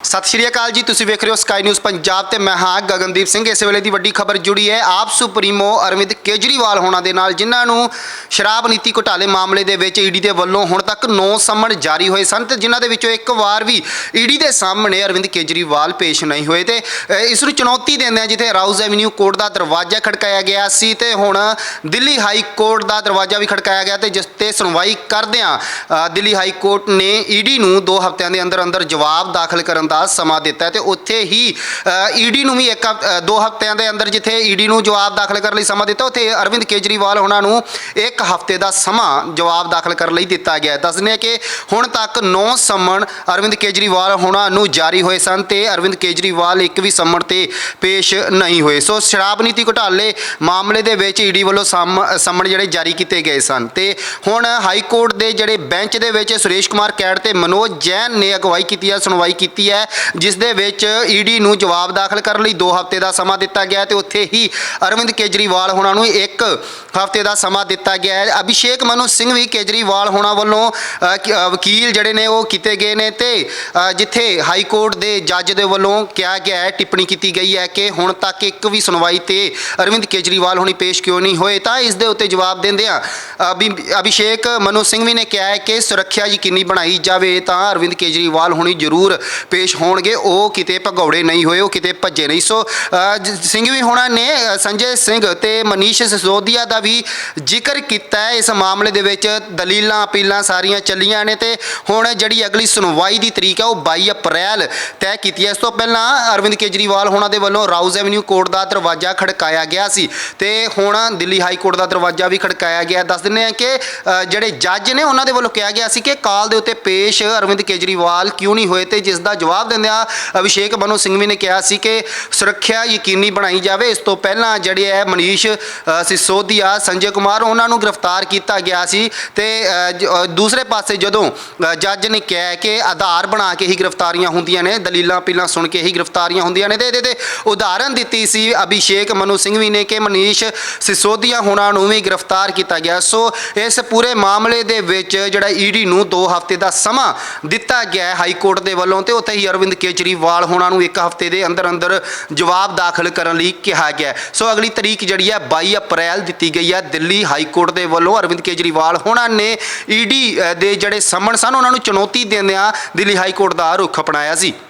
ਸਤਿ ਸ਼੍ਰੀ ਅਕਾਲ ਜੀ, ਤੁਸੀਂ ਵੇਖ ਰਹੇ ਹੋ ਸਕਾਈ ਨਿਊਜ਼ ਪੰਜਾਬ ਤੇ ਮੈਂ ਹਾਂ ਗਗਨਦੀਪ ਸਿੰਘ। ਇਸ ਵੇਲੇ ਦੀ ਵੱਡੀ ਖਬਰ ਜੁੜੀ ਹੈ ਆਪ ਸੁਪਰੀਮੋ ਅਰਵਿੰਦ ਕੇਜਰੀਵਾਲ ਹੋਣਾ ਦੇ ਨਾਲ, ਜਿਨ੍ਹਾਂ ਨੂੰ ਸ਼ਰਾਬ ਨੀਤੀ ਘੁਟਾਲੇ ਮਾਮਲੇ ਦੇ ਵਿੱਚ ਈਡੀ ਦੇ ਵੱਲੋਂ ਹੁਣ ਤੱਕ 9 ਸੰਮਣ ਜਾਰੀ ਹੋਏ ਸਨ ਤੇ ਜਿਨ੍ਹਾਂ ਦੇ ਵਿੱਚੋਂ ਇੱਕ ਵਾਰ ਵੀ ਈਡੀ ਦੇ ਸਾਹਮਣੇ ਅਰਵਿੰਦ ਕੇਜਰੀਵਾਲ ਪੇਸ਼ ਨਹੀਂ ਹੋਏ ਤੇ ਇਸ ਨੂੰ ਚੁਣੌਤੀ ਦਿੰਦੇ ਆ ਜਿੱਥੇ ਰਾਉਜ਼ ਐਵਨਿਊ ਕੋਰਟ ਦਾ ਦਰਵਾਜ਼ਾ ਖੜਕਾਇਆ ਗਿਆ ਸੀ ਤੇ ਹੁਣ ਦਿੱਲੀ ਹਾਈ ਕੋਰਟ ਦਾ ਦਰਵਾਜ਼ਾ ਵੀ ਖੜਕਾਇਆ ਗਿਆ ਤੇ ਜਿਸ ਤੇ ਸੁਣਵਾਈ ਕਰਦਿਆਂ ਦਿੱਲੀ ਹਾਈ ਕੋਰਟ ਨੇ ਈਡੀ ਨੂੰ 2 ਹਫ਼ਤਿਆਂ ਦੇ ਅੰਦਰ ਅੰਦਰ ਜਵਾਬ ਦਾਖਲ ਕਰਨ ਦਾ ਸਮਾਂ ਦਿੱਤਾ ਹੈ ਤੇ ਉੱਥੇ ਹੀ ਈਡੀ ਨੂੰ ਵੀ ਇੱਕ ਦੋ ਹਫ਼ਤਿਆਂ ਦੇ ਅੰਦਰ ਜਿੱਥੇ ਈਡੀ ਨੂੰ ਜਵਾਬ ਦਾਖਲ ਕਰਨ ਲਈ ਸਮਾਂ ਦਿੱਤਾ, ਉੱਥੇ ਅਰਵਿੰਦ ਕੇਜਰੀਵਾਲ ਉਹਨਾਂ ਨੂੰ ਇੱਕ ਹਫ਼ਤੇ ਦਾ ਸਮਾਂ ਜਵਾਬ ਦਾਖਲ ਕਰਨ ਲਈ ਦਿੱਤਾ ਗਿਆ ਹੈ। ਦੱਸਦੇ ਹਾਂ ਕਿ ਹੁਣ ਤੱਕ 9 ਸੰਮਣ ਅਰਵਿੰਦ ਕੇਜਰੀਵਾਲ ਹੋਣਾ ਨੂੰ ਜਾਰੀ ਹੋਏ ਸਨ ਤੇ ਅਰਵਿੰਦ ਕੇਜਰੀਵਾਲ ਇੱਕ ਵੀ ਸੰਮਣ ਤੇ ਪੇਸ਼ ਨਹੀਂ ਹੋਏ। ਸੋ ਸ਼ਰਾਬ ਨੀਤੀ ਘੁਟਾਲੇ ਮਾਮਲੇ ਦੇ ਵਿੱਚ ਈਡੀ ਵੱਲੋਂ ਸਮ- ਸੰਮਣ ਜਿਹੜੇ ਜਾਰੀ ਕੀਤੇ ਗਏ ਸਨ। ਤੇ ਹੁਣ ਹਾਈ ਕੋਰਟ ਦੇ ਜਿਹੜੇ ਬੈਂਚ ਦੇ ਵਿੱਚ ਸੁਰੇਸ਼ ਕੁਮਾਰ ਕੈੜ ਤੇ ਮਨੋਜ ਜੈਨ ਨੇ ਅਗਵਾਈ ਕੀਤੀ ਹੈ, ਸੁਣਵਾਈ ਕੀਤੀ ਹੈ। ਜਿਸ ਦੇ ਵਿੱਚ ਈਡੀ ਨੂੰ ਜਵਾਬ ਦਾਖਲ ਕਰਨ ਲਈ 2 ਹਫ਼ਤੇ ਦਾ ਸਮਾਂ ਦਿੱਤਾ ਗਿਆ ਹੈ ਤੇ ਉੱਥੇ ਹੀ ਅਰਵਿੰਦ ਕੇਜਰੀਵਾਲ ਹੋਣਾ ਨੂੰ ਇੱਕ ਹਫ਼ਤੇ ਦਾ ਸਮਾਂ ਦਿੱਤਾ ਗਿਆ ਹੈ। ਅਭਿਸ਼ੇਕ ਮਨੂ ਸਿੰਘ ਵੀ ਕੇਜਰੀਵਾਲ ਹੋਣਾ ਵੱਲੋਂ ਵਕੀਲ ਜਿਹੜੇ ਨੇ ਉਹ ਕੀਤੇ ਗਏ ਨੇ ਤੇ ਜਿੱਥੇ ਹਾਈ ਕੋਰਟ ਦੇ ਜੱਜ ਦੇ ਵੱਲੋਂ ਕਿਹਾ ਗਿਆ ਹੈ, ਟਿੱਪਣੀ ਕੀਤੀ ਗਈ ਹੈ ਕਿ ਹੁਣ ਤੱਕ ਇੱਕ ਵੀ ਸੁਣਵਾਈ ਤੇ ਅਰਵਿੰਦ ਕੇਜਰੀਵਾਲ ਹੋਣੀ ਪੇਸ਼ ਕਿਉਂ ਨਹੀਂ ਹੋਏ, ਤਾਂ ਇਸ ਦੇ ਉੱਤੇ ਜਵਾਬ ਦਿੰਦਿਆਂ ਅਭਿ- ਅਭਿਸ਼ੇਕ ਮਨੂ ਸਿੰਘ ਵੀ ਨੇ ਕਿਹਾ ਹੈ ਕਿ ਸੁਰੱਖਿਆ ਯਕੀਨੀ ਬਣਾਈ ਜਾਵੇ ਤਾਂ ਅਰਵਿੰਦ ਕੇਜਰੀਵਾਲ ਹੋਣੀ ਜ਼ਰੂਰ ਪੇਸ਼ ਹੋਣਗੇ, ਉਹ ਕਿਤੇ ਭਗੌੜੇ ਨਹੀਂ ਹੋਏ, ਉਹ ਕਿਤੇ ਭੱਜੇ ਨਹੀਂ। ਸੋ ਸਿੰਘ ਵੀ ਹੋਣਾ ਨੇ ਸੰਜੇ ਸਿੰਘ ਤੇ ਮਨੀਸ਼ ਸਿਸੋਦੀਆ ਦਾ ਵੀ ਜ਼ਿਕਰ ਕੀਤਾ ਹੈ। ਇਸ ਮਾਮਲੇ ਦੇ ਵਿੱਚ ਦਲੀਲਾਂ ਅਪੀਲਾਂ ਸਾਰੀਆਂ ਚੱਲੀਆਂ ਨੇ ਤੇ ਹੁਣ ਜਿਹੜੀ ਅਗਲੀ ਸੁਣਵਾਈ ਦੀ ਤਰੀਕ ਹੈ ਉਹ 22 ਅਪ੍ਰੈਲ ਤੈਅ ਕੀਤੀ ਹੈ। ਇਸ ਤੋਂ ਪਹਿਲਾਂ ਅਰਵਿੰਦ ਕੇਜਰੀਵਾਲ ਹੋਣਾ ਦੇ ਵੱਲੋਂ ਰਾਊਜ਼ ਐਵਨਿਊ ਕੋਰਟ ਦਾ ਦਰਵਾਜ਼ਾ ਖੜਕਾਇਆ ਗਿਆ ਸੀ ਤੇ ਹੁਣ ਦਿੱਲੀ ਹਾਈ ਕੋਰਟ ਦਾ ਦਰਵਾਜ਼ਾ ਵੀ ਖੜਕਾਇਆ ਗਿਆ। ਦੱਸ ਦਿੰਦੇ ਹਾਂ ਕਿ ਜਿਹੜੇ ਜੱਜ ਨੇ, ਉਹਨਾਂ ਦੇ ਵੱਲੋਂ ਕਿਹਾ ਗਿਆ ਸੀ ਕਿ ਕਾਲ ਦੇ ਉੱਤੇ ਪੇਸ਼ ਅਰਵਿੰਦ ਕੇਜਰੀਵਾਲ ਕਿਉਂ ਨਹੀਂ ਹੋਏ ਤੇ ਜਿਸ ਦਾ ਜਵਾਬ ਦਿੰਦਿਆਂ ਅਭਿਸ਼ੇਕ ਮਨੂ ਸਿੰਘ ਵੀ ਨੇ ਕਿਹਾ ਸੀ ਕਿ ਸੁਰੱਖਿਆ ਯਕੀਨੀ ਬਣਾਈ ਜਾਵੇ। ਇਸ ਤੋਂ ਪਹਿਲਾਂ ਜਿਹੜੇ ਹੈ ਮਨੀਸ਼ ਸਿਸੋਦੀਆ, ਸੰਜੇ ਕੁਮਾਰ, ਉਹਨਾਂ ਨੂੰ ਗ੍ਰਿਫਤਾਰ ਕੀਤਾ ਗਿਆ ਸੀ ਤੇ ਦੂਸਰੇ ਪਾਸੇ ਜਦੋਂ ਜੱਜ ਨੇ ਕਿਹਾ ਕਿ ਆਧਾਰ ਬਣਾ ਕੇ ਹੀ ਗ੍ਰਿਫਤਾਰੀਆਂ ਹੁੰਦੀਆਂ ਨੇ, ਦਲੀਲਾਂ ਪੀਲਾਂ ਸੁਣ ਕੇ ਹੀ ਗ੍ਰਿਫਤਾਰੀਆਂ ਹੁੰਦੀਆਂ ਨੇ ਤੇ ਇਹਦੇ ਤੇ ਉਦਾਹਰਨ ਦਿੱਤੀ ਸੀ ਅਭਿਸ਼ੇਕ ਮਨੂ ਸਿੰਘ ਵੀ ਨੇ ਕਿ ਮਨੀਸ਼, ਸਿਸੋਦੀਆ ਹੋਣਾ ਨੂੰ ਵੀ ਗ੍ਰਿਫਤਾਰ ਕੀਤਾ ਗਿਆ। ਸੋ ਇਸ ਪੂਰੇ ਮਾਮਲੇ ਦੇ ਵਿੱਚ ਜਿਹੜਾ ਈਡੀ ਨੂੰ 2 ਹਫ਼ਤੇ ਦਾ ਸਮਾਂ ਦਿੱਤਾ ਗਿਆ ਹਾਈ ਕੋਰਟ ਦੇ ਵੱਲੋਂ ਤੇ ਉੱਥੇ ਹੀ ਅਰਵਿੰਦ ਕੇਜਰੀਵਾਲ ਹੋਣਾ ਨੂੰ ਇੱਕ ਹਫ਼ਤੇ ਦੇ ਅੰਦਰ ਅੰਦਰ ਜਵਾਬ ਦਾਖਲ ਕਰਨ ਲਈ ਕਿਹਾ ਗਿਆ। ਸੋ ਅਗਲੀ ਤਰੀਕ ਜਿਹੜੀ ਹੈ 22 ਅਪ੍ਰੈਲ ਦਿੱਤੀ ਗਈ ਹੈ ਦਿੱਲੀ ਹਾਈ ਕੋਰਟ ਦੇ ਵੱਲੋਂ। ਅਰਵਿੰਦ ਕੇਜਰੀਵਾਲ ਹੋਣਾ ਨੇ ਈਡੀ ਦੇ ਜਿਹੜੇ ਸਮਨ ਸਨ, ਉਹਨਾਂ ਨੂੰ ਚੁਣੌਤੀ ਦਿੰਦਿਆਂ ਦਿੱਲੀ ਹਾਈ ਕੋਰਟ ਦਾ ਰੁਖ ਅਪਣਾਇਆ ਸੀ।